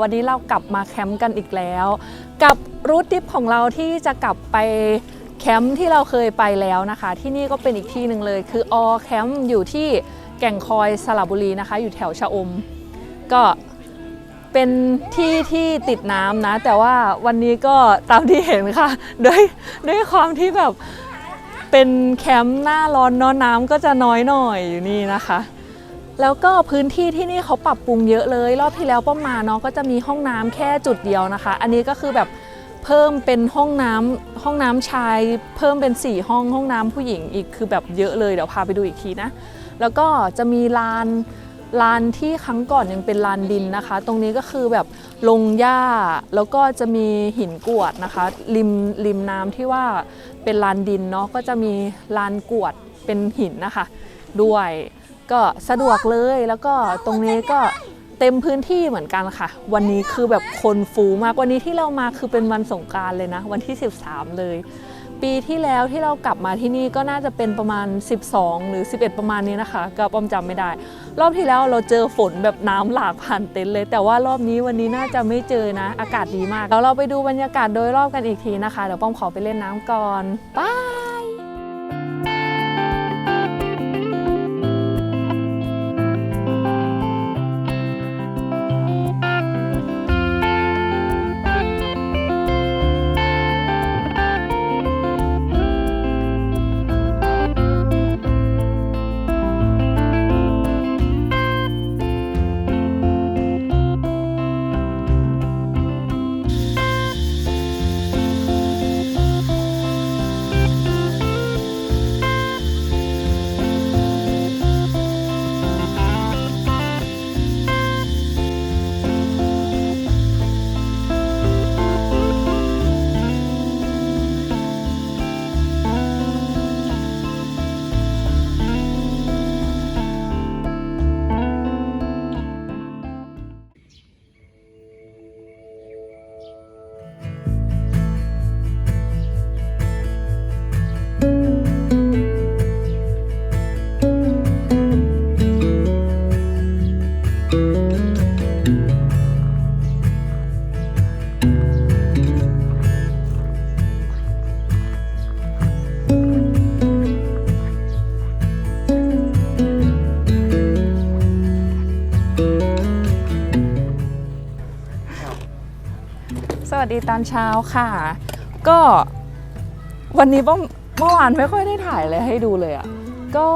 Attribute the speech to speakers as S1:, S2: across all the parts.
S1: วั
S2: นนี้เรากลับมาแคมป์กันอีกแล้ว กับรูททริปของเราที่จะกลับไปแคมป์ที่เราเคยไปแล้วนะคะ ที่นี่ก็เป็นอีกที่หนึ่งเลย คือออแคมป์อยู่ที่แก่งคอยสระบุรีนะคะ อยู่แถวชะอม ก็เป็นที่ที่ติดน้ำนะ แต่ว่าวันนี้ก็ตามที่เห็นค่ะด้วยด้วยความที่แบบเป็นแคมป์หน้าร้อนนอนน้ำก็จะน้อยหน่อยอยู่นี่นะคะ แล้วก็พื้นที่ที่นี่เขาปรับปรุงเยอะเลย รอบที่แล้วป้อมมาเนาะก็จะมีห้องน้ำแค่จุดเดียวนะคะ อันนี้ก็คือแบบเพิ่มเป็นห้องน้ำห้องน้ำชาย เพิ่มเป็น 4 ห้องห้องน้ำผู้หญิงอีกคือแบบเยอะเลยเดี๋ยวพาไปดูอีกทีนะ แล้วก็จะมีลานลานที่ครั้งก่อนยังเป็นลานดินนะคะ ตรงนี้ก็คือแบบลงหญ้าแล้วก็จะมีหินกวดนะคะ ริมริมน้ำที่ว่าเป็นลานดินเนาะก็จะมีลานกวดเป็นหินนะคะ ด้วย ก็สะดวกเลยแล้วก็ตรงนี้ก็เต็มพื้นที่เหมือนกันค่ะ วันนี้คือแบบคนฟูมากวันนี้ที่เรามาคือเป็นวันสงการเลยนะ วันที่ 13 เลย ปีที่แล้วที่เรากลับมาที่นี่ก็น่าจะเป็นประมาณ 12 หรือ 11 ประมาณนี้นะคะก็ป้อมจำไม่ได้ รอบที่แล้วเราเจอฝนแบบน้ำหลากผ่านเต็นท์เลย แต่ว่ารอบนี้วันนี้น่าจะไม่เจอนะ อากาศดีมากแล้วเราไปดูบรรยากาศโดยรอบกันอีกทีนะคะเดี๋ยวป้อมขอไปเล่นน้ำก่อนบาย วัสดีตอนเช้าค่ะ ก็วันนี้ป้อมเมื่อวานไม่ค่อยได้ถ่ายเลยให้ดูเลยอะ่ะก็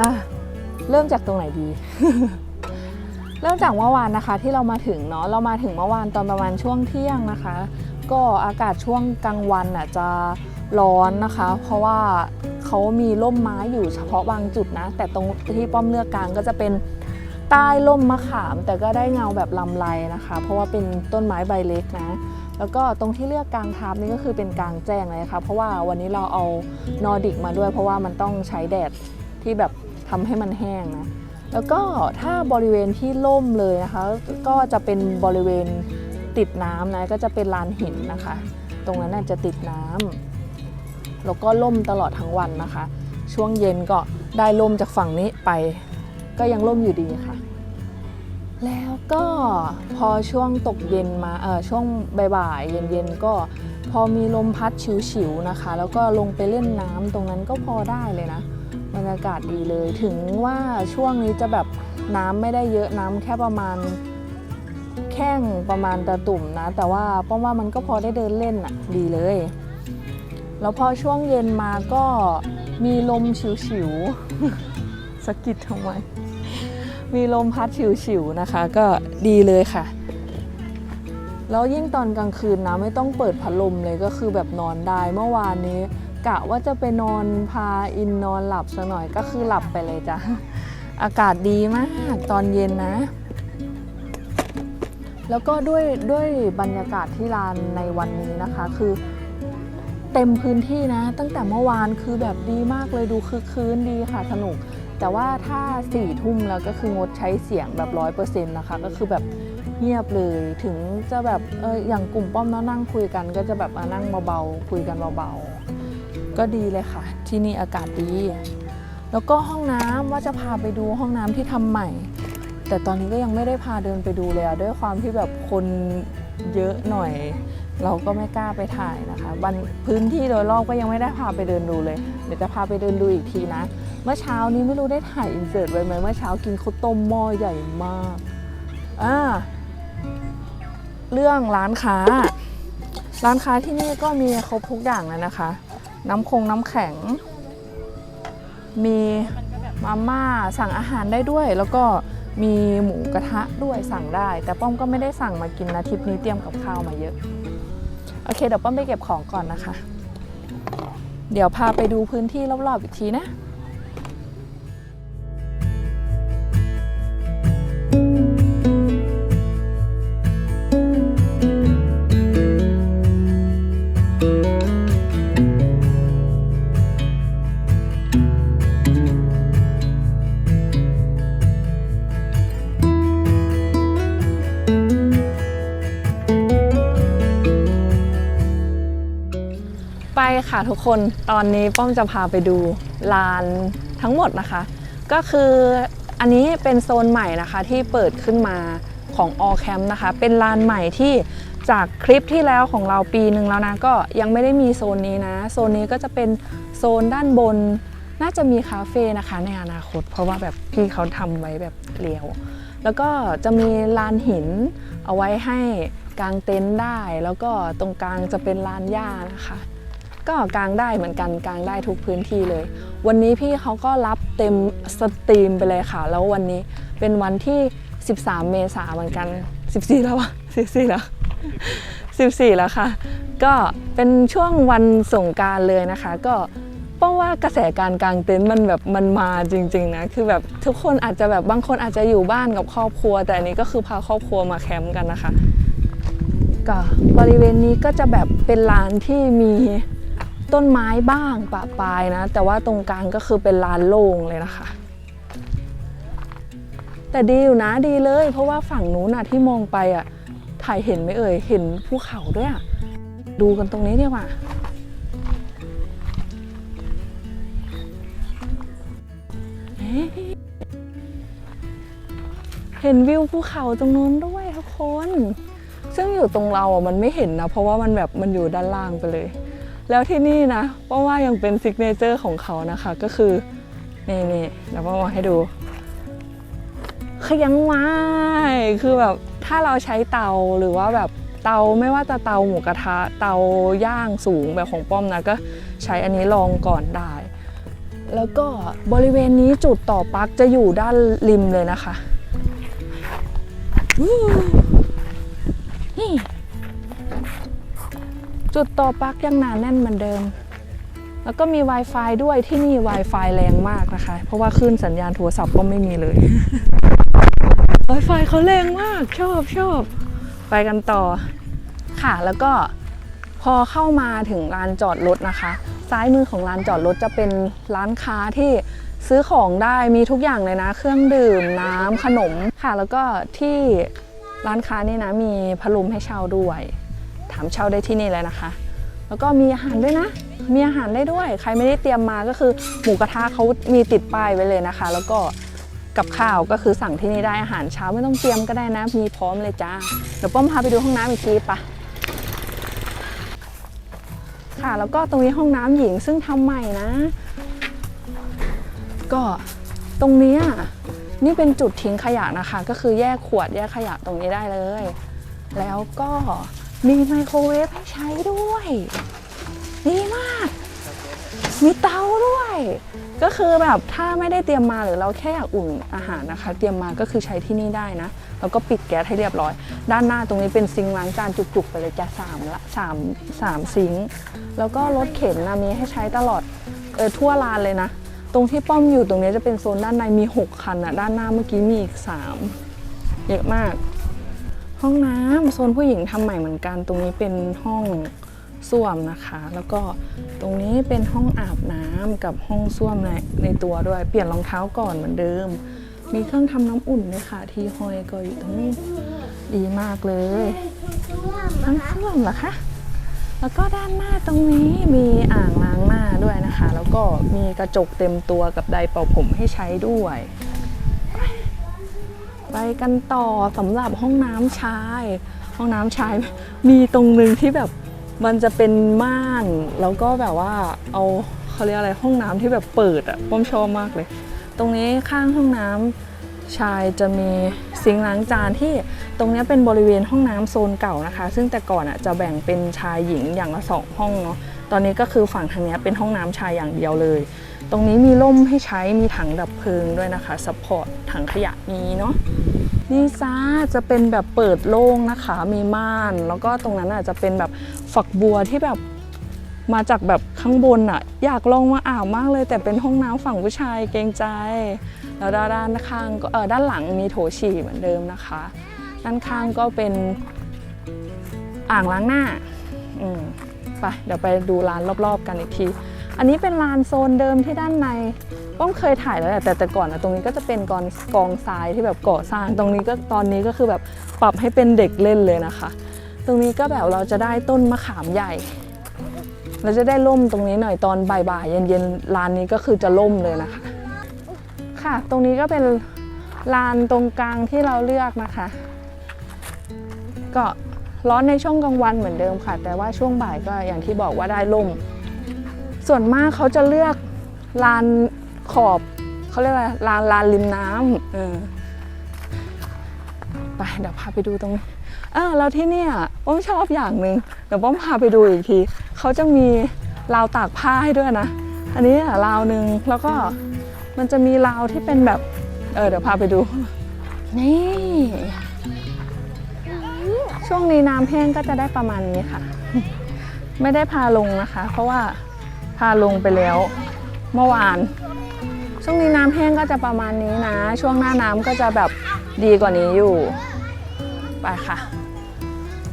S2: อะเริ่มจากตรงไหนดี เริ่มจากเมื่อวานนะคะที่เรามาถึงเนาะเรามาถึงเมื่อวานตอนประมาณช่วงเที่ยงนะคะ ก็อากาศช่วงกลางวันอะจะร้อนนะคะ เพราะว่าเขามีร่มไม้อยู่เฉพาะบางจุดนะ แต่ตรงที่ป้อมเลือกกลางก็จะเป็น ใต้ร่มมะขาม แต่ก็ได้เงาแบบลำไรนะคะ เพราะว่าเป็นต้นไม้ใบเล็กนะ แล้วก็ตรงที่เลือกกลางทับนี่ก็คือเป็นกลางแจ้งเลยค่ะเพราะว่าวันนี้เราเอานอร์ดิกมาด้วย เพราะว่ามันต้องใช้แดดที่แบบทำให้มันแห้งนะแล้วก็ถ้าบริเวณที่ล่มเลยนะคะ ก็จะเป็นบริเวณติดน้ำนะก็จะเป็นลานหินนะคะ ตรงนั้นน่จะติดน้ำแล้วก็ล่มตลอดทั้งวันนะคะ ช่วงเย็นก็ได้ล่มจากฝั่งนี้ไป ก็ยังล่มอยู่ดีค่ะ แล้วก็พอช่วงตกเย็นมาเออช่วงบ่ายๆเย็นๆก็พอมีลมพัดฉิวๆนะคะ แล้วก็ลงไปเล่นน้ำตรงนั้นก็พอได้เลยนะบรรยากาศดีเลยถึงว่าช่วงนี้จะแบบน้ำไม่ได้เยอะน้ำแค่ประมาณแข้งประมาณตะตุ่มนะ แต่ว่าป้อมว่ามันก็พอได้เดินเล่นอะดีเลย แล้วพอช่วงเย็นมาก็มีลมฉิวๆสะกิดทำไม มีลมพัดฉิวๆนะคะ ก็ดีเลยค่ะ แล้วยิ่งตอนกลางคืนนะไม่ต้องเปิดพัดลมเลยก็คือแบบนอนได้เมื่อวานนี้ กะว่าจะไปนอนพาอินนอนหลับซะหน่อยก็คือหลับไปเลยจ้ะอากาศดีมากตอนเย็นนะ แล้วก็ด้วยด้วยบรรยากาศที่ลานในวันนี้นะคะ คือเต็มพื้นที่นะ ตั้งแต่เมื่อวานคือแบบดีมากเลยดูคึกคืนดีค่ะสนุก แต่ว่าถ้าสี่ทุ่มแล้วก็คืองดใช้เสียงแบบร้อยเปอร์เซ็นต์นะคะ ก็คือแบบเงียบเลยถึงจะแบบเอออย่างกลุ่มป้อมเนาะนั่งคุยกัน ก็จะแบบมานั่งเบาๆคุยกันเบาๆก็ดีเลยค่ะ ที่นี่อากาศดี แล้วก็ห้องน้ำว่าจะพาไปดูห้องน้ำที่ทำใหม่ แต่ตอนนี้ก็ยังไม่ได้พาเดินไปดูเลยอะด้วยความที่แบบคน เยอะหน่อย เราก็ไม่กล้าไปถ่ายนะคะบันพื้นที่โดยรอบก็ยังไม่ได้พาไปเดินดูเลย เดี๋ยวจะพาไปเดินดูอีกทีนะ เมื่อเช้านี้ไม่รู้ได้ถ่ายอินเสิร์ตไว้ไหมเมื่อเช้ากินข้าวต้มหม้อใหญ่มากอ่าเรื่องร้านค้า ร้านค้าที่นี่ก็มีครบทุกอย่างเลยนะคะ น้ำคงน้ำแข็ง มีมาม่าสั่งอาหารได้ด้วยแล้วก็ มีหมูกระทะด้วยสั่งได้ แต่ป้อมก็ไม่ได้สั่งมากินนะทริปนี้เตรียมกับข้าวมาเยอะ โอเคเดี๋ยวป้อมไปเก็บของก่อนนะคะ เดี๋ยวพาไปดูพื้นที่รอบๆอีกทีนะ ค่ะทุกคนตอนนี้ป้อมจะพาไปดูลานทั้งหมดนะคะ ก็คืออันนี้เป็นโซนใหม่นะคะที่เปิดขึ้นมาของ All Camp นะคะ เป็นลานใหม่ที่จากคลิปที่แล้วของเราปีหนึ่งแล้วนะก็ยังไม่ได้มีโซนนี้นะ โซนนี้ก็จะเป็นโซนด้านบน น่าจะมีคาเฟ่นะคะในอนาคต เพราะว่าแบบพี่เขาทำไว้แบบเรียว แล้วก็จะมีลานหินเอาไว้ให้กางเต็นท์ได้ แล้วก็ตรงกลางจะเป็นลานหญ้านะคะ ก็กางได้เหมือนกันกางได้ทุกพื้นที่เลย วันนี้พี่เขาก็รับเต็มสตรีมไปเลยค่ะ แล้ววันนี้เป็นวันที่ 13 เมษาเหมือนกัน 14 แล้ววะ14แล้ว14 แล้วค่ะ ก็เป็นช่วงวันสงการเลยนะคะ ก็ป้องว่ากระแสการกางเต็นท์มันแบบมันมาจริงๆนะคือแบบทุกคนอาจจะแบบบางคนอาจจะอยู่บ้านกับครอบครัว แต่อันนี้ก็คือพาครอบครัวมาแคมป์กันนะคะก็บริเวณนี้ก็จะแบบเป็นลานที่มี ต้นไม้บ้างปะปายนะ แต่ว่าตรงกลางก็คือเป็นลานโล่งเลยนะคะ แต่ดีอยู่นะดีเลย เพราะว่าฝั่งนู้นน่ะที่มองไปอะถ่ายเห็นไหมเอ่ยเห็นภูเขาด้วยอะดูกันตรงนี้ดีกว่าเอ๊ะเห็นวิวภูเขาตรงนู้นด้วยทุกคน ซึ่งอยู่ตรงเราอะมันไม่เห็นนะ เพราะว่ามันแบบมันอยู่ด้านล่างไปเลย แล้วที่นี่นะเพราว่ายังเป็นซิกเนเจอร์ของเขานะคะก็คือนี่นี่เดี๋ยวป้ามาให้ดูขยังไม้คือแบบถ้าเราใช้เตาหรือว่าแบบเตาไม่ว่าจะเตาหมูกระทะเตาย่างสูงแบบของป้อมนะก็ใช้อันนี้ลองก่อนได้ แล้วก็บริเวณนี้จุดต่อปลั๊กจะอยู่ด้านริมเลยนะคะวู้นี่ จุดต่อปลั๊กยังหนาแน่นเหมือนเดิม แล้วก็มี Wi-Fi ด้วยที่นี่ Wi-Fi แรงมากนะคะ เพราะว่าคลื่นสัญญาณโทรศัพท์ก็ไม่มีเลย Wi-Fi เขาแรงมากชอบชอบไปกันต่อค่ะแล้วก็พอเข้ามาถึงลานจอดรถนะคะ ซ้ายมือของลานจอดรถจะเป็นร้านค้าที่ซื้อของได้มีทุกอย่างเลยนะ เครื่องดื่มน้ำขนมค่ะ แล้วก็ที่ร้านค้านี่นะมีพัดลมให้เช่าด้วยามเช่าได้ที่นี่เลยนะคะ แล้วก็มีอาหารด้วยนะ มีอาหารได้ด้วย ใครไม่ได้เตรียมมาก็คือหมูกระทะเขามีติดป้ายไว้เลยนะคะ แล้วก็กับข้าวก็คือสั่งที่นี่ได้อาหารเช้าไม่ต้องเตรียมก็ได้นะ มีพร้อมเลยจ้า เดี๋ยวป้อมพาไปดูห้องน้ำอีกทีปะค่ะ แล้วก็ตรงนี้ห้องน้ำหญิงซึ่งทำใหม่นะ ก็ตรงนี้นี่เป็นจุดทิ้งขยะนะคะ ก็คือแยกขวดแยกขยะตรงนี้ได้เลย แล้วก็ มีไมโครเวฟให้ใช้ด้วยดีมาก มีเตาด้วย ก็คือแบบถ้าไม่ได้เตรียมมาหรือเราแค่อยากอุ่นอาหารนะคะ เตรียมมาก็คือใช้ที่นี่ได้นะ แล้วก็ปิดแก๊สให้เรียบร้อย ด้านหน้าตรงนี้เป็นซิงค์ล้างจานจุกๆไปเลยจ้ะสามละสามสามซิงค์แล้วก็รถเข็นนะมีให้ใช้ตลอดเออทั่วลานเลยนะ ตรงที่ป้อมอยู่ตรงนี้จะเป็นโซนด้านในมี 6 คันอะด้านหน้าเมื่อกี้มีอีก 3 เยอะมาก ห้องน้ำโซนผู้หญิงทำใหม่เหมือนกัน ตรงนี้เป็นห้องส้วมนะคะ แล้วก็ตรงนี้เป็นห้องอาบน้ำกับห้องส้วมในในตัวด้วย เปลี่ยนรองเท้าก่อนเหมือนเดิม มีเครื่องทำน้ำอุ่นด้วยค่ะ ที่ห้อยก็อยู่ตรงนี้ดีมากเลยน้ำส้วมเหรอคะแล้วก็ด้านหน้าตรงนี้มีอ่างล้างหน้าด้วยนะคะ แล้วก็มีกระจกเต็มตัวกับไดร์เป่าผมให้ใช้ด้วย ไปกันต่อสำหรับห้องน้ำชาย ห้องน้ำชายมีตรงหนึ่งที่แบบมันจะเป็นม่าน แล้วก็แบบว่าเอาเขาเรียกอะไรห้องน้ำที่แบบเปิดอะปมชอบมากเลย ตรงนี้ข้างห้องน้ำชายจะมีซิงล้างจานที่ตรงนี้เป็นบริเวณห้องน้ำโซนเก่านะคะ ซึ่งแต่ก่อนอะจะแบ่งเป็นชายหญิงอย่างละสองห้องเนาะ ตอนนี้ก็คือฝั่งทางนี้เป็นห้องน้ำชายอย่างเดียวเลย ตรงนี้มีร่มให้ใช้มีถังดับเพลิงด้วยนะคะซัพพอร์ตถังขยะมีเนาะนี่ซ่าจะเป็นแบบเปิดโล่งนะคะ มีม่าน แล้วก็ตรงนั้นอะจะเป็นแบบฝักบัวที่แบบมาจากแบบข้างบนอะอยากลองมาอาบมากเลย แต่เป็นห้องน้ำฝั่งผู้ชายเกรงใจ แล้วด้านข้างก็เออด้านหลังมีโถฉี่เหมือนเดิมนะคะ ด้านข้างก็เป็นอ่างล้างหน้าอืม ไปเดี๋ยวไปดูร้านรอบๆ กันอีกที อันนี้เป็นลานโซนเดิมที่ด้านในป้อมเคยถ่ายแล้วแหละแต่แต่ก่อนนะตรงนี้ก็จะเป็นกองกองทรายที่แบบก่อสร้าง ตรงนี้ก็ตอนนี้ก็คือแบบปรับให้เป็นเด็กเล่นเลยนะคะ ตรงนี้ก็แบบเราจะได้ต้นมะขามใหญ่ เราจะได้ร่มตรงนี้หน่อยตอนบ่ายๆเย็นๆลานนี้ก็คือจะร่มเลยนะคะ ค่ะ ตรงนี้ก็เป็นลานตรงกลางที่เราเลือกนะคะ ก็ ร้อนในช่วงกลางวันเหมือนเดิมค่ะ แต่ว่าช่วงบ่ายก็อย่างที่บอกว่าได้ร่มส่วนมากเขาจะเลือกลานขอบเขาเรียกอะไรลานลานริมน้ำเออไปเดี๋ยวพาไปดูตรงนี้เออแล้วที่เนี่ยป้อมชอบอย่างหนึ่งเดี๋ยวป้อมพาไปดูอีกทีเขาจะมีราวตากผ้าให้ด้วยนะ อันนี้ราวหนึ่งแล้วก็มันจะมีราวที่เป็นแบบ เออเดี๋ยวพาไปดู นี่ ช่วงนี้น้ำแห้งก็จะได้ประมาณนี้ค่ะ ไม่ได้พาลงนะคะ เพราะว่าพาลงไปแล้วเมื่อวาน ช่วงนี้น้ำแห้งก็จะประมาณนี้นะ ช่วงหน้าน้ำก็จะแบบดีกว่านี้อยู่ไปค่ะ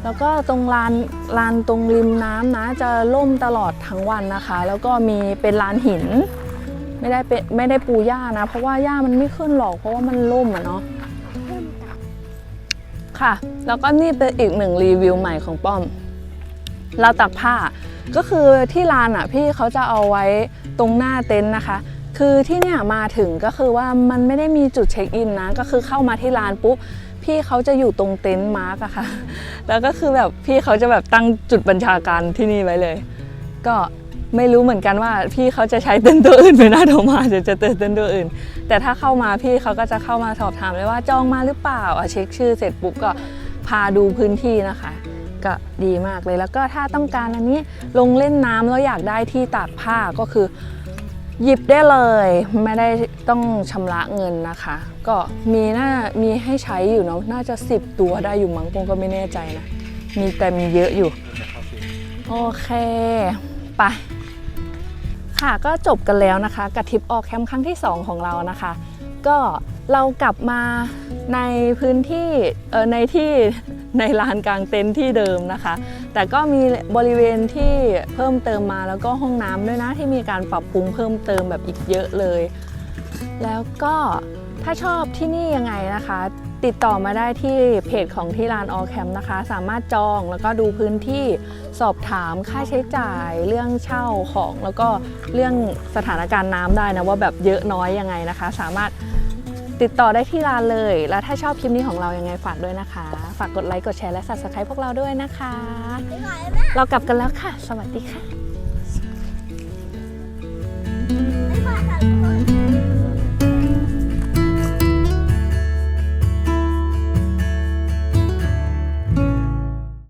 S2: แล้วก็ตรงลานลานตรงริมน้ำนะ จะล่มตลอดทั้งวันนะคะ แล้วก็มีเป็นลานหิน ไม่ได้เป็นไม่ได้ปูหญ้านะ เพราะว่าหญ้ามันไม่ขึ้นหรอกเพราะว่ามันล่มอะเนาะ ค่ะ แล้วก็นี่เป็นอีกหนึ่งรีวิวใหม่ของป้อมเราตักผ้า ก็คือที่ลานอะพี่เขาจะเอาไว้ตรงหน้าเต็นท์นะคะ คือที่เนี่ยมาถึงก็คือว่ามันไม่ได้มีจุดเช็คอินนะก็คือเข้ามาที่ลานปุ๊บพี่เขาจะอยู่ตรงเต็นท์มาร์กอะค่ะ แล้วก็คือแบบพี่เขาจะแบบตั้งจุดบัญชาการที่นี่ไว้เลย ก็ ไม่รู้เหมือนกันว่าพี่เขาจะใช้เต็นตัวอื่นไปหน้าโทรมาจะจะเต็นเต็นตัวอื่น แต่ถ้าเข้ามาพี่เขาก็จะเข้ามาสอบถามเลยว่าจองมาหรือเปล่าอะเช็คชื่อเสร็จปุ๊บก็พาดูพื้นที่นะคะ ก็ดีมากเลยแล้วก็ถ้าต้องการอันนี้ลงเล่นน้ำแล้วอยากได้ที่ตากผ้าก็คือหยิบได้เลยไม่ได้ต้องชำระเงินนะคะ ก็มีน่ามีให้ใช้อยู่เนาะน่าจะ 10 ตัวได้อยู่มั้งผมก็ไม่แน่ใจนะ มีแต่มีเยอะอยู่ โอเค ไป ค่ะก็จบกันแล้วนะคะกับทริปออกแคมป์ครั้งที่ 2 ของเรานะคะ ก็เรากลับมาในพื้นที่ในที่ในลานกลางเต็นท์ที่เดิมนะคะ แต่ก็มีบริเวณที่เพิ่มเติมมาแล้วก็ห้องน้ำด้วยนะที่มีการปรับปรุงเพิ่มเติมแบบอีกเยอะเลย แล้วก็ถ้าชอบที่นี่ยังไงนะคะ ติดต่อมาได้ที่เพจของที่ร้านออแคมป์นะคะ สามารถจองแล้วก็ดูพื้นที่สอบถามค่าใช้จ่ายเรื่องเช่าของ แล้วก็เรื่องสถานการณ์น้ำได้นะว่าแบบเยอะน้อยยังไงนะคะ สามารถติดต่อได้ที่ร้านเลย แล้วถ้าชอบคลิปนี้ของเรายังไงฝากด้วยนะคะ ฝากกดไลค์กดแชร์และ subscribe พวกเราด้วยนะคะ เรากลับกันแล้วค่ะ สวัสดีค่ะ
S1: ไม่มาค่ะ